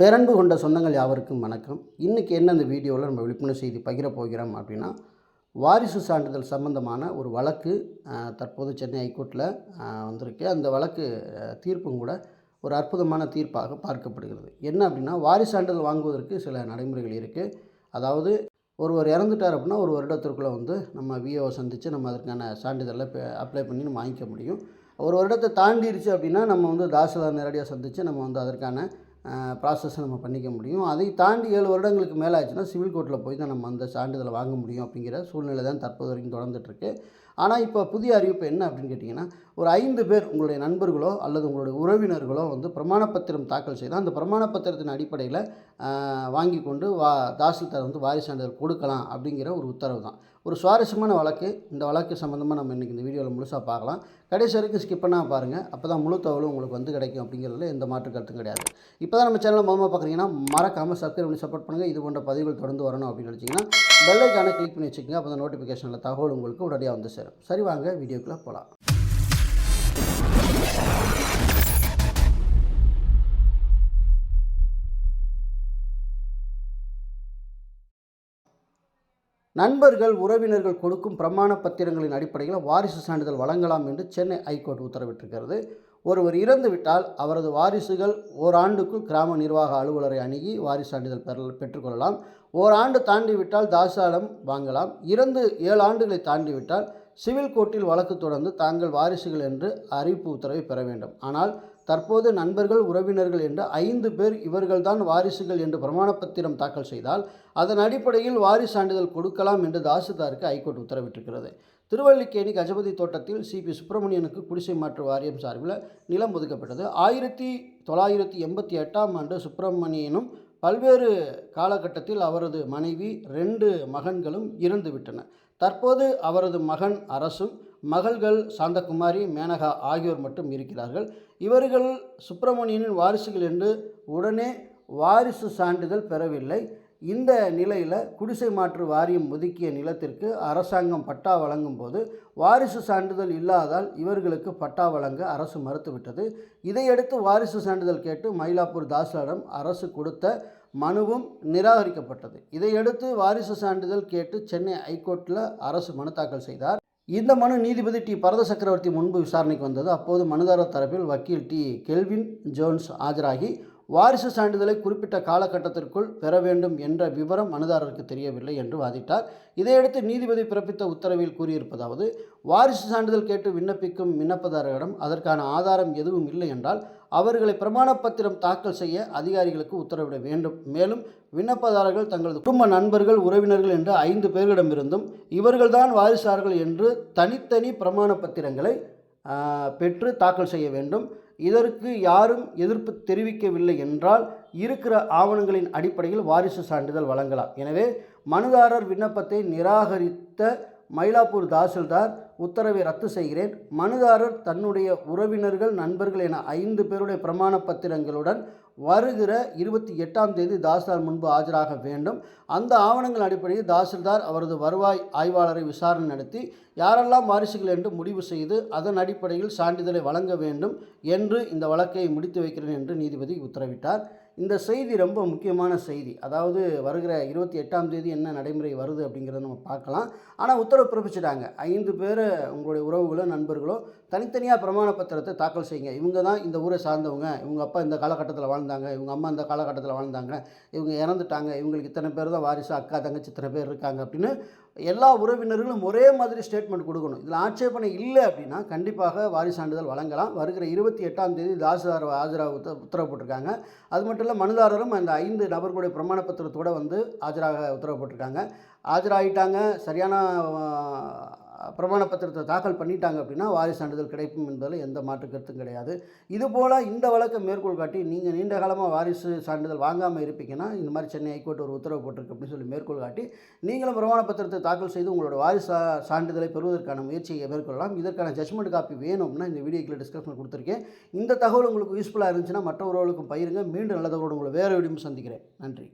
பேரன்பு கொண்ட சொந்தங்கள் யாவருக்கும் வணக்கம். இன்றைக்கி என்ன இந்த வீடியோவில் நம்ம விழிப்புணர்வு செய்தி பகிர போகிறோம் அப்படின்னா வாரிசு சான்றிதழ் சம்பந்தமான ஒரு வழக்கு தற்போது சென்னை ஹைகோர்ட்டில் வந்திருக்கு. அந்த வழக்கு தீர்ப்பும் கூட ஒரு அற்புதமான தீர்ப்பாக பார்க்கப்படுகிறது. என்ன அப்படின்னா வாரிசு சான்றிதழ் வாங்குவதற்கு சில நடைமுறைகள் இருக்குது அதாவது ஒருவர் இறந்துட்டார் அப்படின்னா ஒரு வருடத்திற்குள்ளே வந்து நம்ம விஓவை சந்தித்து நம்ம அதற்கான சான்றிதழை அப்ளை பண்ணி நம்ம வாங்கிக்க முடியும். ஒரு வருடத்தை தாண்டிடுச்சு அப்படின்னா நம்ம வந்து தாசில்தார் நேரடியாக சந்தித்து நம்ம வந்து அதற்கான ப்ராசஸை நம்ம பண்ணிக்க முடியும். அதை தாண்டி ஏழு வருடங்களுக்கு மேலே ஆச்சுன்னா சிவில் கோர்ட்டில் போய் தான் நம்ம அந்த சான்றிதழை வாங்க முடியும் அப்படிங்கிற சூழ்நிலை தான் தற்போது வரைக்கும் தொடர்ந்துட்டுருக்கு. ஆனால் இப்போ புதிய அறிவிப்பு என்ன அப்படின்னு கேட்டிங்கன்னா ஒரு ஐந்து பேர் உங்களுடைய நண்பர்களோ அல்லது உங்களுடைய உறவினர்களோ வந்து பிரமாணப்பத்திரம் தாக்கல் செய்தால் அந்த பிரமாணப்பத்திரத்தின் அடிப்படையில் வாங்கி கொண்டு வா தாசில்தார் வந்து வாரிசு சான்றிதழ் கொடுக்கலாம் அப்படிங்கிற ஒரு உத்தரவு தான். ஒரு சுவாரஸ்யமான வழக்கு. இந்த வழக்கு சம்மந்தமாக நம்ம இன்றைக்கி இந்த வீடியோவில் முழுசாக பார்க்கலாம். கடைசி வரைக்கும் ஸ்கிப் பண்ணால் பாருங்கள் அப்போ தான் முழு தகவலும் உங்களுக்கு வந்து கிடைக்கும் அப்படிங்கிறதுல எந்த மாற்று கருத்தும் கிடையாது. இப்போ தான் நம்ம சேனலில் முதல்ல பார்க்குறீங்கன்னா மறக்காமல் சப்ஸ்கிரைப் பண்ணி சப்போர்ட் பண்ணுங்கள் இது போன்ற பதிவுகள் தொடர்ந்து வரணும் அப்படின்னு நினச்சிங்கன்னா பெல்லைக்கான கிளிக் பண்ணி வச்சுக்கோங்க. அப்போ தான் நோட்டிஃபிகேஷனில் தகவல் உங்களுக்கு உடனடியாக வந்து சேரும். சரி வாங்க வீடியோக்குள்ளே போகலாம் நண்பர்கள் உறவினர்கள் கொடுக்கும் பிரமாண பத்திரங்களின் அடிப்படையில் வாரிசு சான்றிதழ் வழங்கலாம் என்று சென்னை ஐகோர்ட் உத்தரவிட்டிருக்கிறது. ஒருவர் இறந்துவிட்டால் அவரது வாரிசுகள் ஓராண்டுக்குள் கிராம நிர்வாக அலுவலரை அணுகி வாரிசு சான்றிதழ் பெற பெற்றுக்கொள்ளலாம். ஓராண்டு தாண்டி விட்டால் தாசாலம் வாங்கலாம். இறந்து ஏழு ஆண்டுகளை தாண்டி விட்டால் சிவில் கோர்ட்டில் வழக்கு தொடர்ந்து தாங்கள் வாரிசுகள் என்று அறிவிப்பு உத்தரவை பெற வேண்டும். ஆனால் தற்போது நண்பர்கள் உறவினர்கள் என்று ஐந்து பேர் இவர்கள்தான் வாரிசுகள் என்று பிரமாணப்பத்திரம் தாக்கல் செய்தால் அதன் அடிப்படையில் வாரிசு சான்றிதழ் கொடுக்கலாம் என்று தாசில்தாருக்கு ஹைகோர்ட் உத்தரவிட்டிருக்கிறது. திருவல்லிக்கேணி கஜபதி தோட்டத்தில் சிபி சுப்பிரமணியனுக்கு குடிசை மாற்று வாரியம் சார்பில் நிலம் ஒதுக்கப்பட்டது. ஆயிரத்தி தொள்ளாயிரத்தி எண்பத்தி எட்டாம் ஆண்டு சுப்பிரமணியனும் பல்வேறு காலகட்டத்தில் அவரது மனைவி ரெண்டு மகன்களும் இறந்துவிட்டன தற்போது அவரது மகன் அரசும் மகள்கள் சாந்தகுமாரி மேனகா ஆகியோர் மட்டும் இருக்கிறார்கள். இவர்கள் சுப்பிரமணியனின் வாரிசுகள் என்று உடனே வாரிசு சான்றிதழ் பெறவில்லை. இந்த நிலையில் குடிசை மாற்று வாரியம் ஒதுக்கிய நிலத்திற்கு அரசாங்கம் பட்டா வழங்கும் போது வாரிசு சான்றிதழ் இல்லாதால் இவர்களுக்கு பட்டா வழங்க அரசு மறுத்துவிட்டது. இதையடுத்து வாரிசு சான்றிதழ் கேட்டு மயிலாப்பூர் தாசலிடம் அரசு கொடுத்த மனுவும் நிராகரிக்கப்பட்டது. இதையடுத்து வாரிசு சான்றிதழ் கேட்டு சென்னை ஐகோர்ட்டில் அரசு மனு தாக்கல் செய்தார். இந்த மனு நீதிபதி டி. பரத சக்கரவர்த்தி முன்பு விசாரணைக்கு வந்தது. அப்போது மனுதாரர் தரப்பில் வக்கீல் டி. கெல்வின் ஜோன்ஸ் ஆஜராகி வாரிசு சான்றிதழை குறிப்பிட்ட காலகட்டத்திற்குள் பெற வேண்டும் என்ற விவரம் மனுதாரருக்கு தெரியவில்லை என்று வாதிட்டார். இதையடுத்து நீதிபதி பிறப்பித்த உத்தரவில் கூறியிருப்பதாவது வாரிசு சான்றிதழ் கேட்டு விண்ணப்பிக்கும் விண்ணப்பதாரரிடம் அதற்கான ஆதாரம் எதுவும் இல்லை என்றால் அவர்களை பிரமாணப்பத்திரம் தாக்கல் செய்ய அதிகாரிகளுக்கு உத்தரவிட வேண்டும். மேலும் விண்ணப்பதாரர்கள் தங்களது குடும்ப நண்பர்கள் உறவினர்கள் என்ற ஐந்து பேர்களிடமிருந்தும் இவர்கள்தான் வாரிசார்கள் என்று தனித்தனி பிரமாண பத்திரங்களை பெற்று தாக்கல் செய்ய வேண்டும். இதற்கு யாரும் எதிர்ப்பு தெரிவிக்கவில்லை என்றால் இருக்கிற ஆவணங்களின் அடிப்படையில் வாரிசு சான்றிதழ் வழங்கலாம். எனவே மனுதாரர் விண்ணப்பத்தை நிராகரித்த மயிலாப்பூர் தாசில்தார் உத்தரவை ரத்து செய்கிறேன். மனுதாரர் தன்னுடைய உறவினர்கள் நண்பர்கள் என ஐந்து பேருடைய பிரமாண பத்திரங்களுடன் வருகிற இருபத்தி எட்டாம் தேதி தாசில்தார் முன்பு ஆஜராக வேண்டும். அந்த ஆவணங்கள் அடிப்படையில் தாசில்தார் அவரது வருவாய் ஆய்வாளரை விசாரணை நடத்தி யாரெல்லாம் வாரிசுகள் என்று முடிவு செய்து அதன் அடிப்படையில் சான்றிதழை வழங்க வேண்டும் என்று இந்த வழக்கை முடித்து வைக்கிறேன் என்று நீதிபதி உத்தரவிட்டார். இந்த செய்தி ரொம்ப முக்கியமான செய்தி. அதாவது வருகிற இருபத்தி எட்டாம் தேதி என்ன நடைமுறை வருது அப்படிங்கிறத நம்ம பார்க்கலாம். ஆனால் உத்தரவு பிறப்பிச்சிட்டாங்க. ஐந்து பேர் உங்களுடைய உறவுகளோ நண்பர்களோ தனித்தனியாக பிரமாண பத்திரத்தை தாக்கல் செய்யுங்க. இவங்க தான் இந்த ஊரை சார்ந்தவங்க. இவங்க அப்பா இந்த காலகட்டத்தில் வாழ்ந்தாங்க. இவங்க அம்மா இந்த காலகட்டத்தில் வாழ்ந்தாங்க. இவங்க இறந்துட்டாங்க. இவங்களுக்கு இத்தனை பேர் தான் வாரிசு அக்கா தங்கச்சி இத்தனை பேர் இருக்காங்க அப்படின்னு எல்லா உறவினர்களும் ஒரே மாதிரி ஸ்டேட்மெண்ட் கொடுக்கணும். இதில் ஆட்சேபனை இல்லை அப்படின்னா கண்டிப்பாக வாரிசு சான்றிதழ் வழங்கலாம். வருகிற இருபத்தி எட்டாம் தேதி தாசில்தார் ஆஜராக உத்த உத்தரவு போட்டிருக்காங்க. அது மட்டும் இல்லை மனுதாரரும் அந்த ஐந்து நபர்களுடைய பிரமாண பத்திரத்தோடு வந்து ஆஜராக உத்தரவு போட்டிருக்காங்க. ஆஜராகிட்டாங்க சரியான பிரமாண பத்திரத்தை தாக்கல் பண்ணிட்டாங்க அப்படின்னா வாரிசு சான்றிதழ் கிடைக்கும் என்பதில் எந்த மாற்று கருத்தும் கிடையாது. இதுபோல் இந்த வழக்கை மேற்கோள் காட்டி நீங்கள் நீண்ட காலமாக வாரிசு சான்றிதழ் வாங்காமல் இருப்பீங்கன்னா இந்த மாதிரி சென்னை ஹைகோர்ட் ஒரு உத்தரவு போட்டிருக்கு அப்படின்னு சொல்லி மேற்கோள் காட்டி நீங்களும் பிரமாண பத்திரத்தை தாக்கல் செய்து உங்களோட வாரிசு சான்றிதழை பெறுவதற்கான முயற்சியை மேற்கொள்ளலாம். இதற்கான ஜட்மெண்ட் காப்பி வேணும்னா இந்த வீடியோக்கில் டிஸ்கஷன் கொடுத்துருக்கேன். இந்த தகவல் உங்களுக்கு யூஸ்ஃபுல்லாக இருந்துச்சுன்னா மற்றவர்களுக்கும் பயிருங்க மீண்டும் நல்ல தகவலோடு உங்களை வேறு வீடியோ சந்திக்கிறேன். நன்றி.